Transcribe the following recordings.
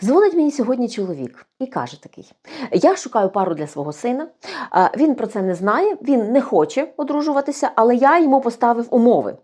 Дзвонить мені сьогодні чоловік і каже такий: Я шукаю пару для свого сина. Він про це не знає, він не хоче одружуватися, але я йому поставив умови.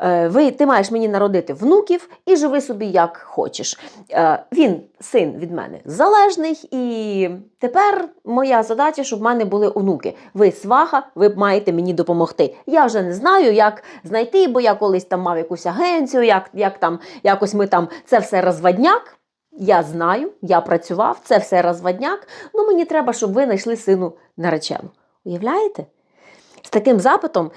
Е, Ви, ти маєш мені народити внуків і живи собі як хочеш. Е, Він син від мене залежний, і тепер моя задача, щоб в мене були онуки. Ви сваха, ви маєте мені допомогти. Я вже не знаю, як знайти, бо я колись там мав якусь агенцію, як, як там якось ми там це все розводняк. Я знаю, я працював, це все розводняк. Ну мені треба, щоб ви знайшли сину наречену. Уявляєте? З таким запитом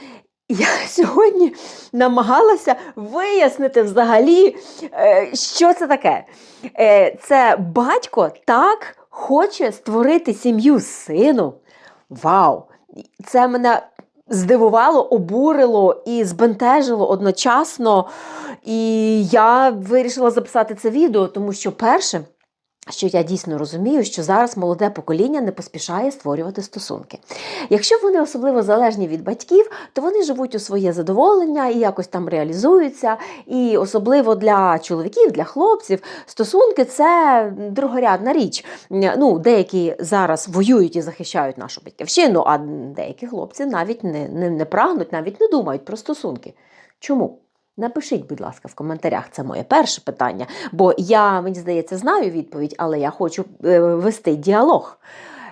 я сьогодні намагалася вияснити взагалі, е, що це таке. Е, Це батько так хоче створити сім'ю з сином. Вау! Це мене здивувало, обурило і збентежило одночасно. І я вирішила записати це відео, тому що перше. Що я дійсно розумію, що зараз молоде покоління не поспішає створювати стосунки. Якщо вони особливо залежні від батьків, то вони живуть у своє задоволення і якось там реалізуються. І особливо для чоловіків, для хлопців, стосунки це другорядна річ. Ну, деякі зараз воюють і захищають нашу батьківщину, а деякі хлопці навіть не, не, не прагнуть, навіть не думають про стосунки. Чому? Напишіть, будь ласка, в коментарях. Це моє перше питання. Бо я, мені здається, знаю відповідь, але я хочу е, вести діалог.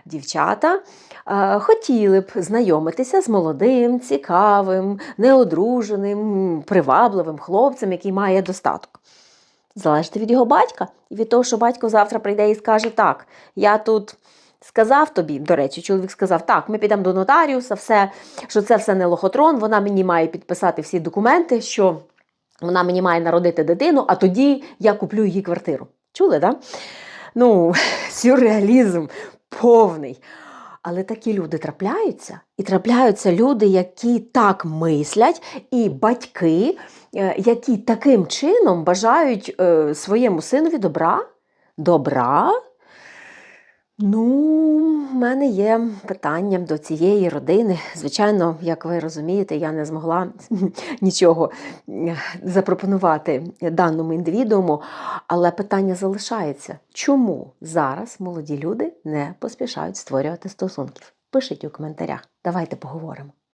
Дівчата е, хотіли б знайомитися з молодим, цікавим, неодруженим, привабливим хлопцем, який має достаток. Залежить від його батька і від того, що батько завтра прийде і скаже: так, я тут. Сказав тобі, до речі, чоловік сказав, так, ми підемо до нотаріуса, все, що це все не лохотрон, вона мені має підписати всі документи, що вона мені має народити дитину, а тоді я куплю її квартиру. Чули? Да? Ну, сюрреалізм повний. Але такі люди трапляються, і трапляються люди, які так мислять, і батьки, е, які таким чином бажають е, своєму синові добра. Добра. Ну, мене є питання до цієї родини. Звичайно, як ви розумієте, я не змогла нічого е, запропонувати даному індивідууму, але питання залишається: чому зараз молоді люди не поспішають створювати стосунків? Пишіть у коментарях, давайте поговоримо.